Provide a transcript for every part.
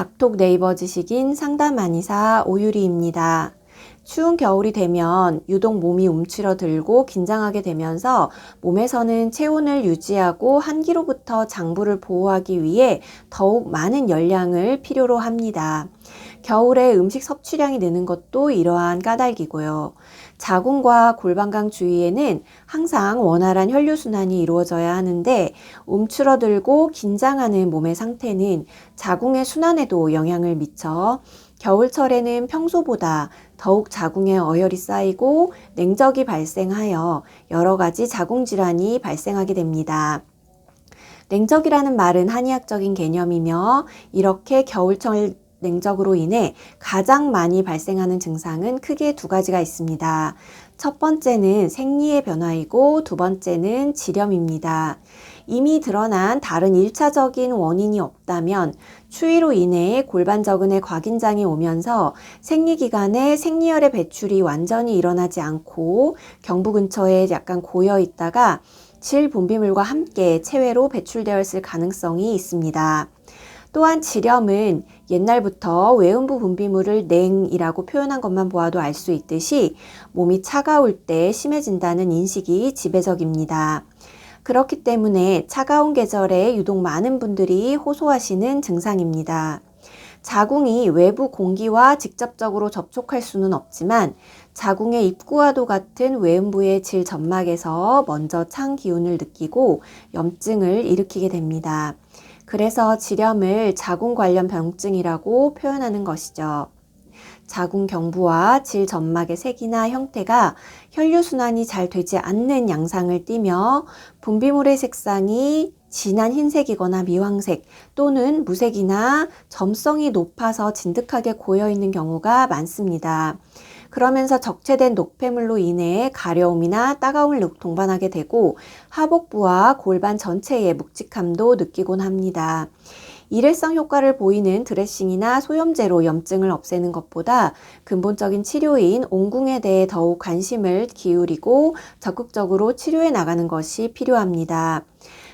닥톡 네이버 지식인 상담안의사 오유리입니다. 추운 겨울이 되면 유독 몸이 움츠러들고 긴장하게 되면서 몸에서는 체온을 유지하고 한기로부터 장부를 보호하기 위해 더욱 많은 열량을 필요로 합니다. 겨울에 음식 섭취량이 느는 것도 이러한 까닭이고요. 자궁과 골반강 주위에는 항상 원활한 혈류순환이 이루어져야 하는데 움츠러들고 긴장하는 몸의 상태는 자궁의 순환에도 영향을 미쳐 겨울철에는 평소보다 더욱 자궁에 어혈이 쌓이고 냉적이 발생하여 여러 가지 자궁 질환이 발생하게 됩니다. 냉적이라는 말은 한의학적인 개념이며 이렇게 겨울철 냉적으로 인해 가장 많이 발생하는 증상은 크게 두 가지가 있습니다. 첫 번째는 생리의 변화이고 두 번째는 지렴입니다. 이미 드러난 다른 1차적인 원인이 없다면 추위로 인해 골반저근에 곽인장이 오면서 생리기간에 생리혈의 배출이 완전히 일어나지 않고 경부 근처에 약간 고여 있다가 질 분비물과 함께 체외로 배출되었을 가능성이 있습니다. 또한 지렴은 옛날부터 외음부 분비물을 냉이라고 표현한 것만 보아도 알 수 있듯이 몸이 차가울 때 심해진다는 인식이 지배적입니다. 그렇기 때문에 차가운 계절에 유독 많은 분들이 호소하시는 증상입니다. 자궁이 외부 공기와 직접적으로 접촉할 수는 없지만 자궁의 입구와도 같은 외음부의 질 점막에서 먼저 찬 기운을 느끼고 염증을 일으키게 됩니다. 그래서 지렴을 자궁 관련 병증이라고 표현하는 것이죠. 자궁 경부와 질 점막의 색이나 형태가 혈류순환이 잘 되지 않는 양상을 띠며 분비물의 색상이 진한 흰색이거나 미황색 또는 무색이나 점성이 높아서 진득하게 고여 있는 경우가 많습니다. 그러면서 적체된 녹폐물로 인해 가려움이나 따가움을 동반하게 되고 하복부와 골반 전체의 묵직함도 느끼곤 합니다. 일회성 효과를 보이는 드레싱이나 소염제로 염증을 없애는 것보다 근본적인 치료인 옹궁에 대해 더욱 관심을 기울이고 적극적으로 치료해 나가는 것이 필요합니다.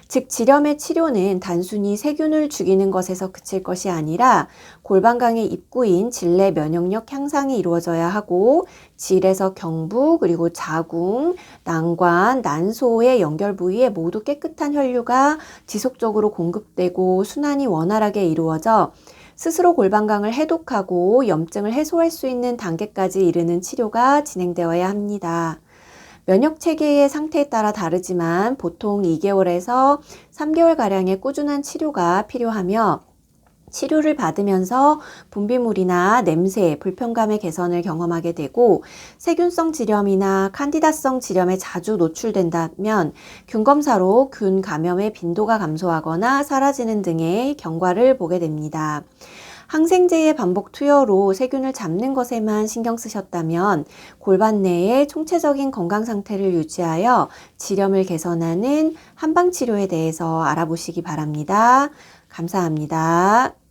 즉 지렴의 치료는 단순히 세균을 죽이는 것에서 그칠 것이 아니라 골반강의 입구인 질내 면역력 향상이 이루어져야 하고 질에서 경부 그리고 자궁, 난관, 난소의 연결 부위에 모두 깨끗한 혈류가 지속적으로 공급되고 순환이 원활하게 이루어져 스스로 골반강을 해독하고 염증을 해소할 수 있는 단계까지 이르는 치료가 진행되어야 합니다. 면역 체계의 상태에 따라 다르지만 보통 2개월에서 3개월가량의 꾸준한 치료가 필요하며 치료를 받으면서 분비물이나 냄새, 불편감의 개선을 경험하게 되고 세균성 질염이나 칸디다성 질염에 자주 노출된다면 균 검사로 균 감염의 빈도가 감소하거나 사라지는 등의 경과를 보게 됩니다. 항생제의 반복 투여로 세균을 잡는 것에만 신경 쓰셨다면 골반 내의 총체적인 건강 상태를 유지하여 질염을 개선하는 한방 치료에 대해서 알아보시기 바랍니다. 감사합니다.